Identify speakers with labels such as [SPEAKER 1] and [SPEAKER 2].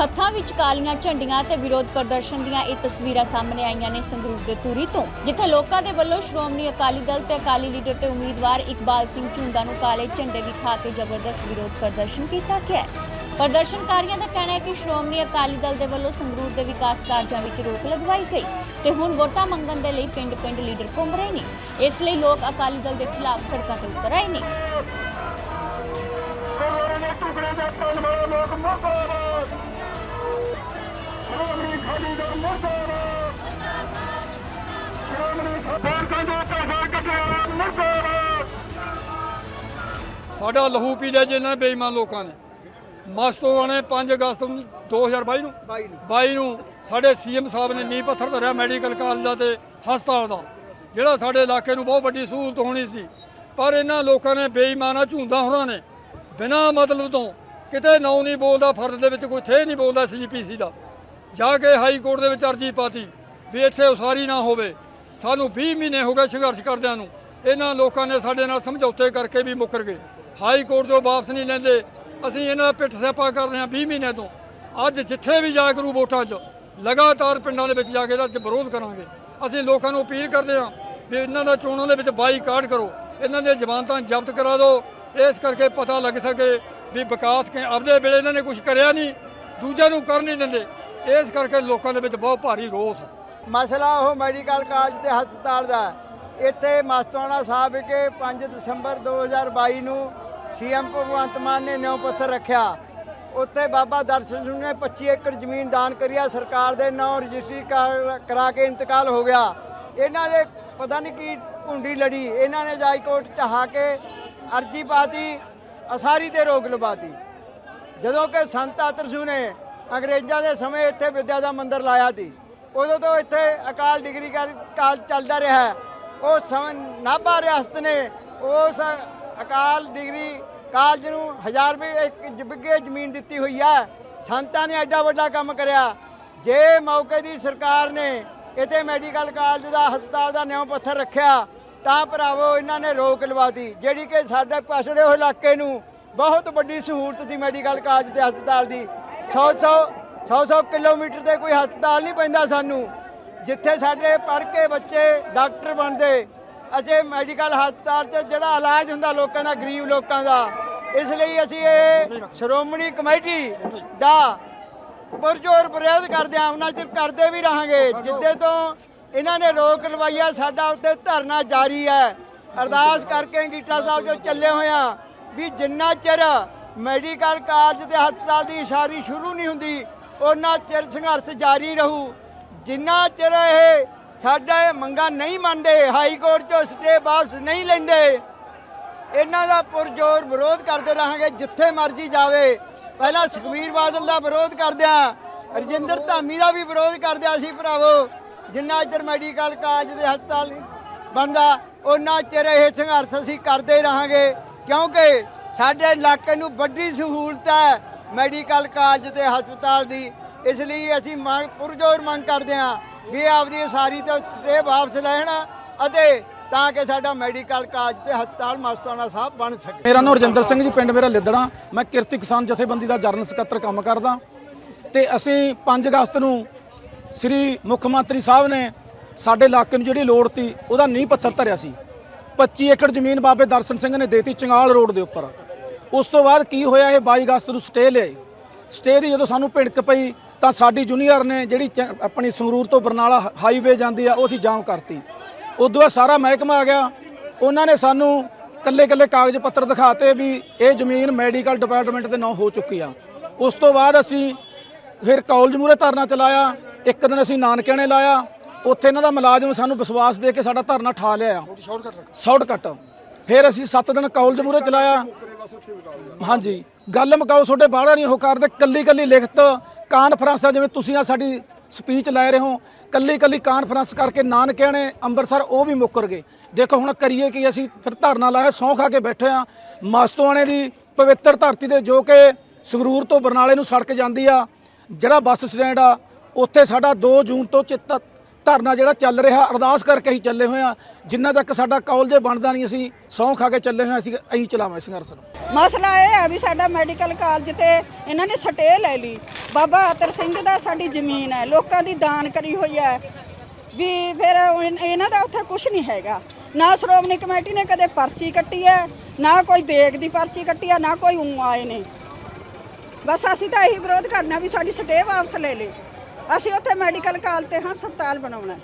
[SPEAKER 1] ਹੱਥਾਂ ਵਿੱਚ ਕਾਲੀਆਂ ਝੰਡੀਆਂ ਤੇ ਵਿਰੋਧ ਪ੍ਰਦਰਸ਼ਨ ਦੀਆਂ ਇਹ ਤਸਵੀਰਾਂ ਸਾਹਮਣੇ ਆਈਆਂ ਨੇ ਸੰਗਰੂਰ ਦੇ ਧੂਰੀ ਤੋਂ, ਜਿੱਥੇ ਲੋਕਾਂ ਦੇ ਵੱਲੋਂ ਸ਼੍ਰੋਮਣੀ ਅਕਾਲੀ ਦਲ ਤੇ ਅਕਾਲੀ ਲੀਡਰ ਤੇ ਉਮੀਦਵਾਰ ਇਕਬਾਲ ਸਿੰਘ ਝੁੰਦਾ ਨੂੰ ਕਾਲੇ ਝੰਡੇ ਵਿਖਾ ਕੇ ਜ਼ਬਰਦਸਤ ਵਿਰੋਧ ਪ੍ਰਦਰਸ਼ਨ ਕੀਤਾ ਗਿਆ ਪ੍ਰਦਰਸ਼ਨਕਾਰੀਆਂ ਦਾ ਕਹਿਣਾ ਹੈ ਕਿ ਸ਼੍ਰੋਮਣੀ ਅਕਾਲੀ ਦਲ ਦੇ ਵੱਲੋਂ ਸੰਗਰੂਰ ਦੇ ਵਿਕਾਸ ਕਾਰਜਾਂ ਵਿੱਚ ਰੋਕ ਲਗਵਾਈ ਗਈ ਤੇ ਹੁਣ ਵੋਟਾਂ ਮੰਗਣ ਦੇ ਲਈ ਪਿੰਡ-ਪਿੰਡ ਲੀਡਰ ਘੁੰਮ ਰਹੇ ਨੇ। ਇਸ ਲਈ ਲੋਕ ਅਕਾਲੀ ਦਲ ਦੇ ਖਿਲਾਫ ਸੜਕਾਂ ਤੇ ਉਤਰ ਆਏ ਨੇ।
[SPEAKER 2] ਟੁਕੜੇ ਦੇ ਲੋਕ ਮੁਰਦਾਬਾਦ ਸ਼੍ਰੋਮਣੀ ਅਕਾਲੀ ਦਲ ਮੁਰਦਾਬਾਦ ਸ਼੍ਰੋਮਣੀ ਅਕਾਲੀ ਦਲ ਪੈਸਾ ਕੱਟਿਆ ਮੁਰਦਾਬਾਦ
[SPEAKER 3] ਸਾਡਾ ਲਹੂ ਪੀ ਲਿਆ ਜਿਹਨਾਂ ਬੇਈਮਾਨ ਲੋਕਾਂ ਨੇ। ਮਸਤੋਆਂ ਨੇ 5 ਅਗਸਤ ਨੂੰ 2022 ਨੂੰ। 22 ਨੂੰ। ਸਾਡੇ ਸੀਐਮ ਸਾਹਿਬ ਨੇ ਨੀਂਹ ਪੱਥਰ ਧਰਿਆ ਮੈਡੀਕਲ ਕਾਲਜ ਦਾ ਤੇ ਹਸਪਤਾਲ ਦਾ ਜਿਹੜਾ ਸਾਡੇ ਇਲਾਕੇ ਨੂੰ ਬਹੁਤ ਵੱਡੀ ਸਹੂਲਤ ਹੋਣੀ ਸੀ। ਪਰ ਇਹਨਾਂ ਲੋਕਾਂ ਨੇ ਬੇਈਮਾਨਾ ਝੁੰਦਾ ਹੋਰਾਂ ਨੇ। ਬਿਨਾਂ ਮਤਲਬ ਤੋਂ ਕਿਤੇ ਨਾਂ ਨਹੀਂ ਬੋਲਦਾ ਫਰਦ ਦੇ ਵਿੱਚ ਕੋਈ ਥੇ ਨਹੀਂ ਬੋਲਦਾ ਸੀਜੀਪੀਸੀ ਦਾ। ਜਾ ਕੇ ਹਾਈ ਕੋਰਟ ਦੇ ਵਿੱਚ ਅਰਜੀ ਪਾਤੀ ਵੀ ਇੱਥੇ ਉਸਾਰੀ ਨਾ ਹੋਵੇ। ਸਾਨੂੰ 20 ਮਹੀਨੇ ਹੋ ਗਏ ਸੰਘਰਸ਼ ਕਰਦਿਆਂ ਨੂੰ। ਇਹਨਾਂ ਲੋਕਾਂ ਨੇ ਸਾਡੇ ਨਾਲ ਸਮਝੌਤੇ ਕਰਕੇ ਵੀ ਮੁੱਕਰ ਗਏ। ਹਾਈ ਕੋਰਟ ਤੋਂ ਵਾਪਸ ਨਹੀਂ ਲੈਂਦੇ। ਅਸੀਂ ਇਹਨਾਂ ਦਾ ਪਿੱਠ ਸੈਪਾ ਕਰ ਰਹੇ ਹਾਂ 20 ਮਹੀਨੇ ਤੋਂ। ਅੱਜ ਜਿੱਥੇ ਵੀ ਜਾ ਕਰੂ ਵੋਟਾਂ 'ਚ, ਲਗਾਤਾਰ ਪਿੰਡਾਂ ਦੇ ਵਿੱਚ ਜਾ ਕੇ ਇਹਦਾ ਵਿਰੋਧ ਕਰਾਂਗੇ। ਅਸੀਂ ਲੋਕਾਂ ਨੂੰ ਅਪੀਲ ਕਰਦੇ ਹਾਂ ਵੀ ਇਹਨਾਂ ਦਾ ਚੋਣਾਂ ਦੇ ਵਿੱਚ ਬਾਈਕਾਟ ਕਰੋ। ਇਹਨਾਂ ਦੀਆਂ ਜ਼ਮਾਨਤਾਂ ਜ਼ਬਤ ਕਰਾ ਦਿਓ। ਇਸ ਕਰਕੇ ਪਤਾ ਲੱਗ ਸਕੇ ਵੀ ਵਿਕਾਸ ਕੇ ਆਪਦੇ ਵੇਲੇ ਇਹਨਾਂ ਨੇ ਕੁਝ ਕਰਿਆ ਨਹੀਂ। ਦੂਜਿਆਂ ਨੂੰ ਕਰ ਨਹੀਂ ਦਿੰਦੇ। ਇਸ ਕਰਕੇ ਲੋਕਾਂ ਦੇ ਵਿੱਚ ਬਹੁਤ ਭਾਰੀ ਰੋਸ ਹੈ
[SPEAKER 4] ਮਸਲਾ ਉਹ ਮੈਡੀਕਲ ਕਾਲਜ ਤੇ ਹਸਪਤਾਲ ਦਾ ਇੱਥੇ ਮਸਤਾਨਾ ਸਾਹਿਬ ਵਿਖੇ 5 ਦਸੰਬਰ 2022 ਨੂੰ ਸੀਐਮ ਭਗਵੰਤ ਮਾਨ ਨੇ ਨਿਉ ਪੱਥਰ ਰੱਖਿਆ। ਉੱਥੇ ਬਾਬਾ ਦਰਸ਼ਨ ਸਿੰਘ ਨੇ 25 ਏਕੜ ਜ਼ਮੀਨ ਦਾਨ ਕਰੀਆ ਸਰਕਾਰ ਦੇ ਨਾਂ ਰਜਿਸਟਰੀ ਕਰ- ਕਰਾ ਕੇ ਇੰਤਕਾਲ ਹੋ ਗਿਆ। ਇਹਨਾਂ ਦੇ ਪਤਾ ਨਹੀਂ ਕੀ ਭੁੰਡੀ ਲੜੀ। ਇਹਨਾਂ ਨੇ ਜਾਈ ਕੋਰਟ ਚਾਹਾ ਕੇ ਅਰਜੀ ਪਾਤੀ, ਅਸਾਰੀ ਤੇ ਰੋਕ ਲਵਾਤੀ। ਜਦੋਂ ਕਿ ਸੰਤ ਆਤਰਸ਼ੂ ਨੇ ਅੰਗਰੇਜ਼ਾਂ ਦੇ ਸਮੇਂ ਇੱਥੇ ਵਿਦਿਆ ਦਾ ਮੰਦਿਰ ਲਾਇਆ ਸੀ। ਉਦੋਂ ਤੋਂ ਇੱਥੇ ਅਕਾਲ ਡਿਗਰੀ ਕਾ- ਕਾਲਜ ਚੱਲਦਾ ਰਿਹਾ ਹੈ। ਉਹ ਸਮੇਂ, ਨਾਭਾ ਰਿਆਸਤ ਨੇ ਉਸ ਅਕਾਲ ਡਿਗਰੀ ਕਾਲਜ ਨੂੰ ਹਜ਼ਾਰ ਰੁਪਏ ਇੱਕ ਬਿੱਗੇ ਜ਼ਮੀਨ ਦਿੱਤੀ ਹੋਈ ਹੈ। ਸੰਤਾਂ ਨੇ ਐਡਾ ਵੱਡਾ ਕੰਮ ਕਰਿਆ। ਜੇ ਮੌਕੇ ਦੀ ਸਰਕਾਰ ਨੇ ਇੱਥੇ ਮੈਡੀਕਲ ਕਾਲਜ ਦਾ, ਹਸਪਤਾਲ ਦਾ ਨਿਉ ਪੱਥਰ ਰੱਖਿਆ, ਤਾਂ ਭਰਾਵੋ ਇਹਨਾਂ ਨੇ ਰੋਕ ਲਵਾਤੀ, ਜਿਹੜੀ ਕਿ ਸਾਡੇ ਪਛੜੇ ਹੋਏ ਇਲਾਕੇ ਨੂੰ ਬਹੁਤ ਵੱਡੀ ਸਹੂਲਤ ਦੀ ਮੈਡੀਕਲ ਕਾਲਜ ਤੇ ਹਸਪਤਾਲ ਦੀ। 100 100 100 100 ਕਿਲੋਮੀਟਰ ਦੇ ਕੋਈ ਹਸਪਤਾਲ ਨਹੀਂ ਪੈਂਦਾ ਸਾਨੂੰ, ਜਿੱਥੇ ਸਾਡੇ ਪੜ੍ਹ ਕੇ ਬੱਚੇ ਡਾਕਟਰ ਬਣਦੇ। ਅਜੇ ਮੈਡੀਕਲ ਹਸਪਤਾਲ 'ਚ ਜਿਹੜਾ ਇਲਾਜ ਹੁੰਦਾ ਲੋਕਾਂ ਦਾ, ਗਰੀਬ ਲੋਕਾਂ ਦਾ, ਇਸ ਲਈ ਅਸੀਂ ਇਹ ਸ਼੍ਰੋਮਣੀ ਕਮੇਟੀ ਦਾ ਪੁਰਜੋਰ ਵਿਰੋਧ ਕਰਦੇ ਆ ਉਹਨਾਂ ਚਿਰ ਕਰਦੇ ਵੀ ਰਹਾਂਗੇ। ਜਿੱਦੇ ਤੋਂ ਇਹਨਾਂ ਨੇ ਰੋਕ ਲਵਾਈਆ ਸਾਡਾ ਉੱਤੇ ਧਰਨਾ ਜਾਰੀ ਹੈ। ਅਰਦਾਸ ਕਰਕੇ ਗੀਟਾ ਸਾਹਿਬ ਜੋ ਚੱਲੇ ਹੋਇਆ ਵੀ ਜਿੰਨਾ ਚਿਰ ਮੈਡੀਕਲ ਕਾਲਜ ਤੇ ਹਸਪਤਾਲ ਦੀ ਇਸ਼ਾਰੀ ਸ਼ੁਰੂ ਨਹੀਂ ਹੁੰਦੀ, ਉਹਨਾਂ ਚਿਰ ਸੰਘਰਸ਼ ਜਾਰੀ ਰਹੂ। ਜਿੰਨਾ ਚਿਰ ਇਹ ਸਾਡਾ ਮੰਗਾਂ ਨਹੀਂ ਮੰਨਦੇ, ਹਾਈ ਕੋਰਟ ਚੋਂ ਸਟੇ ਵਾਪਸ ਨਹੀਂ ਲੈਂਦੇ, ਇਹਨਾਂ ਦਾ ਪੁਰਜੋਰ ਵਿਰੋਧ ਕਰਦੇ ਰਹਾਂਗੇ, ਜਿੱਥੇ ਮਰਜ਼ੀ ਜਾਵੇ। ਪਹਿਲਾਂ ਸੁਖਬੀਰ ਬਾਦਲ ਦਾ ਵਿਰੋਧ ਕਰਦਿਆਂ, ਰਜਿੰਦਰ ਧਾਮੀ ਦਾ ਵੀ ਵਿਰੋਧ ਕਰਦਿਆਂ ਸੀ ਭਰਾਵੋ। ਜਿੰਨਾ ਚਿਰ ਮੈਡੀਕਲ ਕਾਲਜ ਦੇ ਹਸਪਤਾਲ ਨਹੀਂ ਬਣਦਾ, ਉਹਨਾਂ ਚਿਰ ਇਹ ਸੰਘਰਸ਼ ਅਸੀਂ ਕਰਦੇ ਰਹਾਂਗੇ, ਕਿਉਂਕਿ ਸਾਡੇ ਇਲਾਕੇ ਨੂੰ ਵੱਡੀ ਸਹੂਲਤ ਹੈ ਮੈਡੀਕਲ ਕਾਲਜ ਤੇ ਹਸਪਤਾਲ ਦੀ। ਇਸ ਲਈ ਅਸੀਂ ਮੰਗ, ਪੁਰਜੋਰ ਮੰਗ ਕਰਦੇ ਹਾਂ ਵੀ ਆਪਦੀ ਉਸਾਰੀ ਤੇ ਸਟੇ ਵਾਪਸ ਲੈਣ ਅਤੇ ਤਾਂ ਕਿ ਸਾਡਾ ਮੈਡੀਕਲ ਕਾਲਜ ਤੇ ਹਸਪਤਾਲ ਮਸਤਾਨਾ ਸਾਹਿਬ ਬਣ ਸਕੇ।
[SPEAKER 5] ਮੇਰਾ ਨਾਮ ਰਜਿੰਦਰ ਸਿੰਘ ਜੀ, ਪਿੰਡ ਮੇਰਾ ਲਿੱਦੜਾ। ਮੈਂ ਕਿਰਤੀ ਕਿਸਾਨ ਜਥੇਬੰਦੀ ਦਾ ਜਰਨਲ ਸਕੱਤਰ ਕੰਮ ਕਰਦਾ। ਤੇ ਅਸੀਂ 5 ਅਗਸਤ ਨੂੰ ਸ੍ਰੀ ਮੁੱਖ ਮੰਤਰੀ ਸਾਹਿਬ ਨੇ ਸਾਡੇ ਇਲਾਕੇ ਨੂੰ ਜਿਹੜੀ ਲੋੜ ਸੀ ਉਹਦਾ ਨੀਂਹ ਪੱਥਰ ਧਰਿਆ ਸੀ। 25 ਏਕੜ ਜ਼ਮੀਨ ਬਾਬੇ ਦਰਸ਼ਨ ਸਿੰਘ ਨੇ ਦੇਤੀ ਚੰਗਾਲ ਰੋਡ ਦੇ ਉੱਪਰ। ਉਸ ਤੋਂ ਬਾਅਦ ਕੀ ਹੋਇਆ ਇਹ 22 ਅਗਸਤ ਨੂੰ ਸਟੇ ਲਿਆਏ ਸਟੇ ਦੀ ਜਦੋਂ ਸਾਨੂੰ ਭਿੜਕ ਪਈ ਤਾਂ ਸਾਡੀ ਜੂਨੀਅਰ ਨੇ ਜਿਹੜੀ ਚ- ਆਪਣੀ ਸੰਗਰੂਰ ਤੋਂ ਬਰਨਾਲਾ ਹਾਈਵੇ ਜਾਂਦੀ ਆ, ਉਹ ਅਸੀਂ ਜਾਮ ਕਰਤੀ। ਉਦੋਂ ਸਾਰਾ ਮਹਿਕਮਾ ਆ ਗਿਆ। ਉਹਨਾਂ ਨੇ ਸਾਨੂੰ ਕੱਲੇ ਕੱਲੇ ਕਾਗਜ਼ ਪੱਤਰ ਦਿਖਾਤੇ ਵੀ ਇਹ ਜ਼ਮੀਨ ਮੈਡੀਕਲ ਡਿਪਾਰਟਮੈਂਟ ਦੇ ਨਾਂ ਹੋ ਚੁੱਕੀ ਆ। ਉਸ ਤੋਂ ਬਾਅਦ ਅਸੀਂ ਫਿਰ ਕਾਲਜ ਮੂਰੇ ਧਰਨਾ ਚਲਾਇਆ। ਇੱਕ ਦਿਨ ਅਸੀਂ ਨਾਨਕਿਆਣੇ ਲਾਇਆ। ਉੱਥੇ ਇਹਨਾਂ ਦਾ ਮੁਲਾਜ਼ਮ ਸਾਨੂੰ ਵਿਸ਼ਵਾਸ ਦੇ ਕੇ ਸਾਡਾ ਧਰਨਾ ਠਾ ਲਿਆ ਸ਼ਾਰਟਕਟ। ਫਿਰ ਅਸੀਂ 7 ਦਿਨ ਕਾਲਜ ਮੂਰੇ ਚਲਾਇਆ। ਹਾਂਜੀ। ਗੱਲ ਮਕਾਓ ਤੁਹਾਡੇ ਬਾਹਰ ਨਹੀਂ, ਉਹ ਕਰਦੇ ਕੱਲੀ ਕੱਲੀ ਲਿਖਤ। ਕਾਨਫਰੰਸਾਂ ਜਿਵੇਂ ਤੁਸੀਂ ਆ ਸਾਡੀ ਸਪੀਚ ਲੈ ਰਹੇ ਹੋ, ਕੱਲੀ ਕੱਲੀ ਕਾਨਫਰੰਸ ਕਰਕੇ ਨਾਨਕਿਆਂ ਨੇ ਅੰਮ੍ਰਿਤਸਰ ਉਹ ਵੀ ਮੁੱਕਰ ਗਏ। ਦੇਖੋ ਹੁਣ ਕਰੀਏ ਕਿ, ਅਸੀਂ ਫਿਰ ਧਰਨਾ ਲਾਇਆ, ਸੌਂ ਖਾ ਕੇ ਬੈਠੇ ਆ। ਮਸਤੋਆਣੇ ਦੀ ਪਵਿੱਤਰ ਧਰਤੀ ਤੇ ਜੋ ਕਿ ਸੰਗਰੂਰ ਤੋਂ ਬਰਨਾਲੇ ਨੂੰ ਸੜਕ ਜਾਂਦੀ ਆ, ਜਿਹੜਾ ਬੱਸ ਸਟੈਂਡ ਆ, ਉੱਥੇ ਸਾਡਾ 2 ਜੂਨ ਤੋਂ ਚਿੱਤ ਧਰਨਾ ਜਿਹੜਾ ਚੱਲ ਰਿਹਾ, ਅਰਦਾਸ ਕਰਕੇ ਹੀ ਚੱਲੇ ਹੋਏ ਆ ਜਿੰਨਾ ਤੱਕ ਸਾਡਾ ਕਾਲਜ ਬਣਦਾ ਨਹੀਂ, ਅਸੀਂ ਸੌਂ ਖਾ ਕੇ ਚੱਲੇ ਹੋਏ ਅਸੀਂ ਅਸੀਂ ਚਲਾਵਾਂ ਸੰਘਰਸ਼ ਨੂੰ।
[SPEAKER 6] ਮਸਲਾ ਇਹ ਹੈ ਵੀ ਸਾਡਾ ਮੈਡੀਕਲ ਕਾਲਜ ਤੇ ਇਹਨਾਂ ਨੇ ਸਟੇ ਲੈ ਲਈ। ਬਾਬਾ ਅਤਰ ਸਿੰਘ ਦਾ ਸਾਡੀ ਜ਼ਮੀਨ ਹੈ, ਲੋਕਾਂ ਦੀ ਦਾਨ ਕਰੀ ਹੋਈ ਹੈ। ਵੀ ਫਿਰ ਇਹਨਾਂ ਦਾ ਉੱਥੇ ਕੁਝ ਨਹੀਂ ਹੈਗਾ। ਨਾ ਸ਼੍ਰੋਮਣੀ ਕਮੇਟੀ ਨੇ ਕਦੇ ਪਰਚੀ ਕੱਟੀ ਹੈ, ਨਾ ਕੋਈ ਦੇਗ ਦੀ ਪਰਚੀ ਕੱਟੀ ਹੈ, ਨਾ ਕੋਈ ਉਂ ਆਏ ਨੇ। ਬਸ ਅਸੀਂ ਤਾਂ ਇਹੀ ਵਿਰੋਧ ਕਰਨਾ ਵੀ ਸਾਡੀ ਸਟੇ ਵਾਪਸ ਲੈ ਲੇ ਅਸੀਂ ਉੱਥੇ ਮੈਡੀਕਲ ਕਾਲ ਤੇ ਹਸਪਤਾਲ ਬਣਾਉਣਾ ਹੈ।